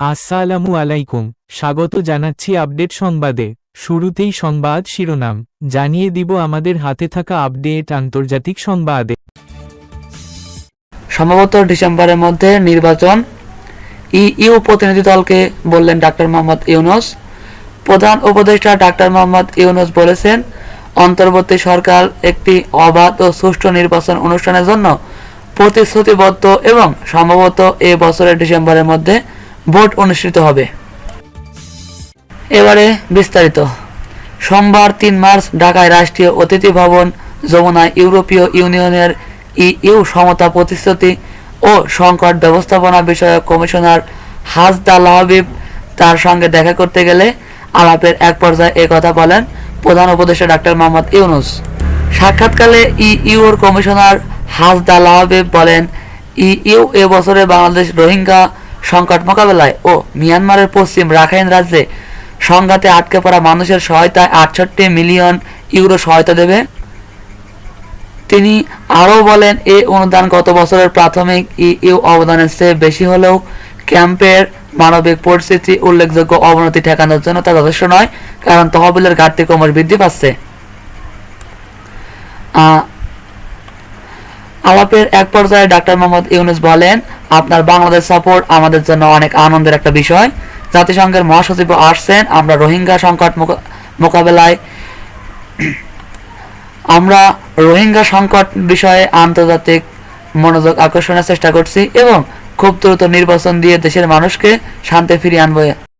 আসসালামু আলাইকুম, স্বাগত জানাচ্ছি আপডেট সংবাদে। শুরুতেই সংবাদ শিরোনাম, জানিয়ে দিব আমাদের হাতে থাকা আপডেট আন্তর্জাতিক সংবাদে। সম্ভবত ডিসেম্বরের মধ্যে নির্বাচন। ইউ প্রতিনিধি দলকে বললেন ডাক্তার মোহাম্মদ ইউনুস। প্রধান উপদেষ্টা ডাক্তার মোহাম্মদ ইউনুস বলেছেন, অন্তর্বর্তী সরকার একটি অবাধ ও সুষ্ঠু নির্বাচন অনুষ্ঠানের জন্য প্রতিশ্রুতিবদ্ধ এবং সম্ভবত এ বছরের ডিসেম্বরের মধ্যে ভোট অনুষ্ঠিত হবে। এবারে বিস্তারিত। সোমবার তিন মার্চ ঢাকায় রাষ্ট্রীয় অতিথি ভবন যমুনায় ইউরোপীয় ইউনিয়নের ইইউ সমতা প্রতিশ্রুতি ও সংকট ব্যবস্থাপনা বিষয়ক কমিশনার হাজদা লাহাবিব তার সঙ্গে দেখা করতে গেলে আলাপের এক পর্যায়ে এ কথা বলেন প্রধান উপদেষ্টা ডাক্তার মোহাম্মদ ইউনুস। সাক্ষাৎকালে ইউর কমিশনার হাজদা লাহাবিব বলেন ইউ এ বছরে বাংলাদেশ রোহিঙ্গা সংকট মোকাবেলায় ও মিয়ানমারের পশ্চিম রাখাইন রাজ্যে সংঘাতে আটকে পড়া মানুষের সহায়তায় আটষট্টি মিলিয়ন ইউরো সহায়তা দেবে। তিনি আরও বলেন এই অনুদান গত বছরের প্রাথমিক ইউ অবদানের চেয়ে বেশি হলেও ক্যাম্পের মানবিক পরিস্থিতি উল্লেখযোগ্য অবনতি ঠেকানোর জন্য তা যথেষ্ট নয়, কারণ তহবিলের ঘাটতি ক্রমশ বৃদ্ধি পাচ্ছে। আলাপের এক পর্যায়ে ডাক্তার মোহাম্মদ ইউনুস বলেন, আপনার বাংলাদেশ সাপোর্ট আমাদের জন্য অনেক আনন্দের একটা বিষয়। জাতিসংঘের মহাসচিব আসছেন, আমরা রোহিঙ্গা সংকট মোকাবেলায় আমরা রোহিঙ্গা সংকট বিষয়ে আন্তর্জাতিক মনোযোগ আকর্ষণের চেষ্টা করছি এবং খুব দ্রুত নির্বাচন দিয়ে দেশের মানুষকে শান্তি ফিরিয়ে আনব